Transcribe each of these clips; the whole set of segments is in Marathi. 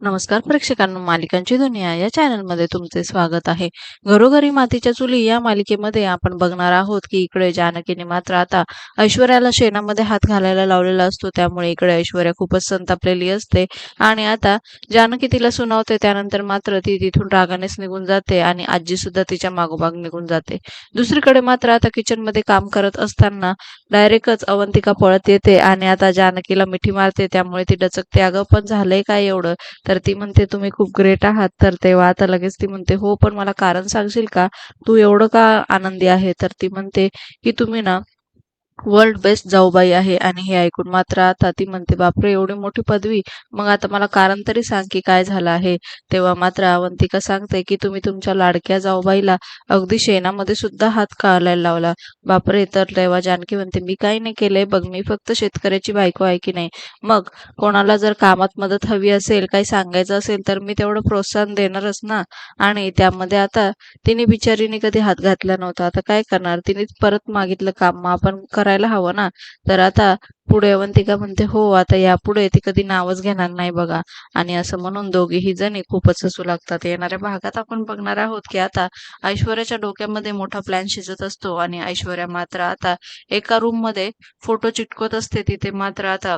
नमस्कार प्रेक्षकांना मालिकांची दुनिया या चॅनलमध्ये तुमचे स्वागत आहे. घरोघरी मातीच्या चुली या मालिकेमध्ये आपण बघणार आहोत की इकडे जानकीने मात्र आता ऐश्वर्याला शेणामध्ये हात घालायला लावलेला असतो. त्यामुळे इकडे ऐश्वर्या खूपच संतापलेली असते आणि आता जानकी तिला सुनावते. त्यानंतर मात्र ती तिथून रागानेच निघून जाते आणि आजी सुद्धा तिच्या मागोमाग निघून जाते. दुसरीकडे मात्र आता किचनमध्ये काम करत असताना डायरेक्टच अवंतिका पळत येते आणि आता जानकीला मिठी मारते. त्यामुळे ती डचकते अगं पण झालंय काय एवढं? तर ती म्हणते तुम्ही खूप ग्रेट आहात. तर तेव्हा आता लगेच ती म्हणते हो पण मला कारण सांगशील का? तू एवढं का आनंदी आहे? तर ती म्हणते की तुम्ही ना वर्ल्ड बेस्ट जाऊबाई आहे आणि हे ऐकून मात्र आता ती म्हणते बापरे एवढी मोठी पदवी? मग आता मला कारण तरी सांग की काय झालं आहे. तेव्हा मात्र अवंतिका सांगते की तुम्ही तुमच्या लाडक्या जाऊबाईला अगदी शेणामध्ये सुद्धा हात काढायला लावला. बापरे तर तेव्हा जानकी म्हणते मी काही नाही केलंय. बघ मी फक्त शेतकऱ्याची बायको आहे की नाही. मग कोणाला जर कामात मदत हवी असेल काही सांगायचं असेल तर मी तेवढं प्रोत्साहन देणारच ना. आणि त्यामध्ये आता तिने बिचारीने कधी हात घातला नव्हता. आता काय करणार? तिने परत मागितलं काम. मग आपण करायला हवं ना. तर आता पुढे अवंतिका म्हणते हो आता यापुढे ती कधी नावच घेणार नाही बघा. आणि असं म्हणून दोघेही जणी खूपच हसू लागतात. येणाऱ्या भागात आपण बघणार आहोत की आता ऐश्वर्याच्या डोक्यामध्ये मोठा प्लॅन शिजत असतो आणि ऐश्वर्या मात्र आता एका रूममध्ये फोटो चिटकवत असते. तिथे मात्र आता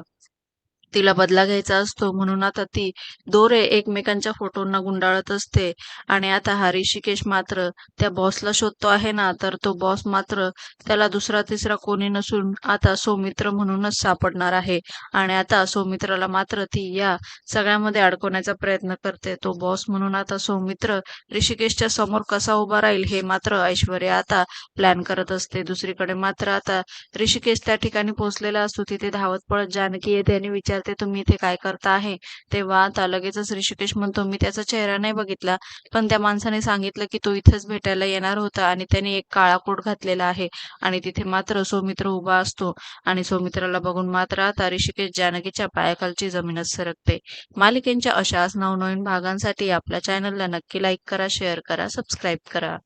तिला बदला घ्यायचा असतो. म्हणून आता ती दोरे एकमेकांच्या फोटोंना गुंडाळत असते. आणि आता हा ऋषिकेश मात्र त्या बॉसला शोधतो आहे ना तर तो बॉस मात्र त्याला दुसरा तिसरा कोणी नसून आता सौमित्र म्हणूनच सापडणार आहे. आणि आता सौमित्राला मात्र ती या सगळ्यामध्ये अडकवण्याचा प्रयत्न करते. तो बॉस म्हणून आता सौमित्र ऋषिकेशच्या समोर कसा उभा राहील हे मात्र ऐश्वर्या आता प्लॅन करत असते. दुसरीकडे मात्र आता ऋषिकेश त्या ठिकाणी पोहोचलेला असतो. तिथे धावत पळत जानकी येते आणि विचार विचारते तुम्ही इथे काय करता आहे? तेव्हा आता लगेचच ऋषिकेश म्हणतो मी त्याचा चेहरा नाही बघितला. पण त्या माणसाने सांगितलं की तो इथेच भेटायला येणार होता आणि त्याने एक काळा कोट घातलेला आहे आणि तिथे मात्र सौमित्र उभा असतो आणि सौमित्राला बघून मात्र आता ऋषिकेश जानकीच्या पायाखालची जमीनच सरकते. मालिकेंच्या अशाच नवनवीन भागांसाठी आपल्या चॅनलला नक्की लाईक करा शेअर करा सबस्क्राईब करा.